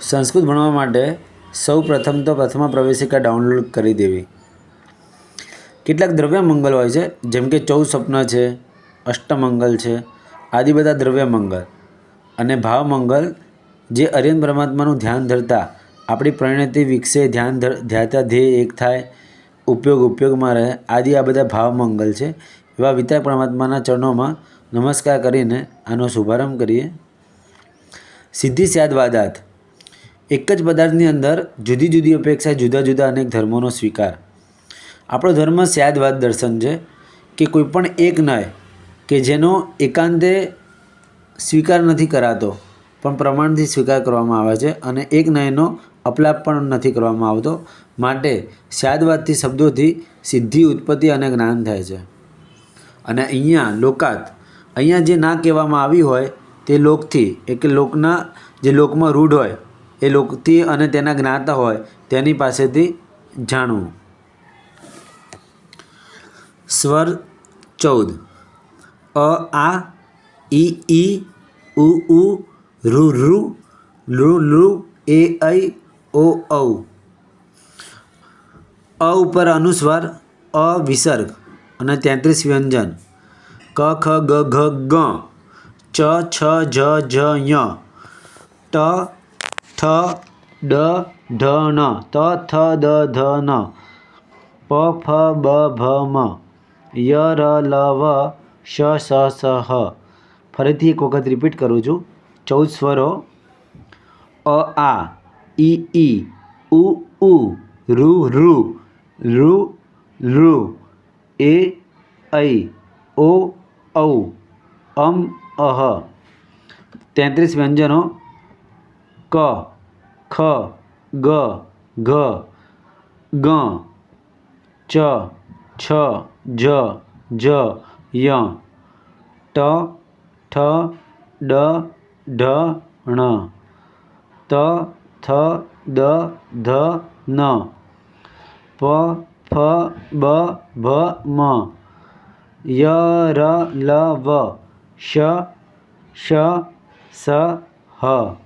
સંસ્કૃત ભણવા માટે સૌ પ્રથમ તો પ્રથમા પ્રવેશિકા ડાઉનલોડ કરી દેવી. કેટલાક દ્રવ્ય મંગલ હોય છે, જેમ કે ચૌદ સ્વપ્ન છે, અષ્ટમંગલ છે, આદિ બધા દ્રવ્ય મંગલ. અને ભાવમંગલ જે અર્યન પરમાત્માનું ધ્યાન ધરતા, આપણી પરિણતિ વિકસે, ધ્યાન ધર, ધ્યાતા ધ્યેય એક થાય, ઉપયોગ ઉપયોગમાં રહે, આદિ આ બધા ભાવમંગલ છે. એવા વિતરાગ પરમાત્માના ચરણોમાં નમસ્કાર કરીને આનો શુભારંભ કરીએ. સિદ્ધિ સ્યાદ વાદાત. એક જ પદાર્થની અંદર જુદી જુદી અપેક્ષા જુદા જુદા અનેક ધર્મોનો સ્વીકાર. આપણો ધર્મ સ્યાદવાદ દર્શન છે કે કોઈપણ એક નય કે જેનો એકાંતે સ્વીકાર નથી કરાતો, પણ પ્રમાણથી સ્વીકાર કરવામાં આવે છે અને એક નયનો અપલાપ પણ નથી કરવામાં આવતો, માટે સ્યાદવાદથી શબ્દોથી સિદ્ધિ, ઉત્પત્તિ અને જ્ઞાન થાય છે. અને અહીંયા લોકાત, અહીંયા જે ના કહેવામાં આવી હોય તે લોકથી, એટલે લોકના, જે લોકમાં રૂઢ હોય એ લોકથી અને તેના જ્ઞાતા હોય તેની પાસેથી જાણવું. સ્વર ચૌદ. અ, આ ઈ ઈ ઉ ઉ, રુ રુ, લુ લુ, એ, ઐ, ઓ, ઔ. અ ઉપર અનુસ્વાર, અ, વિસર્ગ અને તેત્રીસ વ્યંજન. ક, ખ, ગ, ઘ, ગ. ચ, છ, જ જ, ય. ટ ઠ ડ ઢ ન. ત થ દ ધ ન. પ ફ બ ભ મ. ય ર લ વ. શ સ સ હ. ફરીથી એક વખત રિપીટ કરું છું. ચૌદ સ્વરો. અ, આ. ઈ ઈ. ઉ ઉ. રુ રુ રુ રુ એ, ઐ. ઓ, ઔ. અમ, અહ. તેત્રીસ વ્યંજનો. ક, ખ, ગ, ઘ, ગ, ચ, છ, જ જ, ય, ટ, ઠ, ડ, ઢ, ણ, ત, થ, દ, ધ, ન, પ, ફ, બ ભ મ ય, ર, લ, વ શ શ સ, હ.